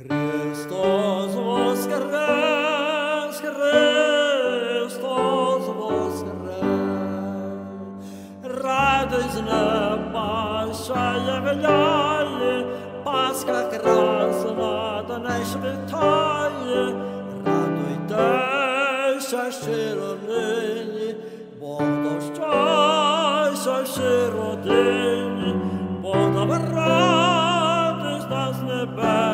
Χριστός Βοσκαρέσκρι, Χριστός Βοσκαρέσκρι, Ρατζινέπα, νεπάς Βιλιάλη, Πασκάκρα, Σνάτα, Νέσσε, Βιλιάλη, Ρατζιτέ, Σασίλε, Ρατζινέπα, Σασίλε, Ρατζινέπα, Σασίλε, Ρατζινέπα, Σασίλε, Ρατζινέπα, Σασίλε,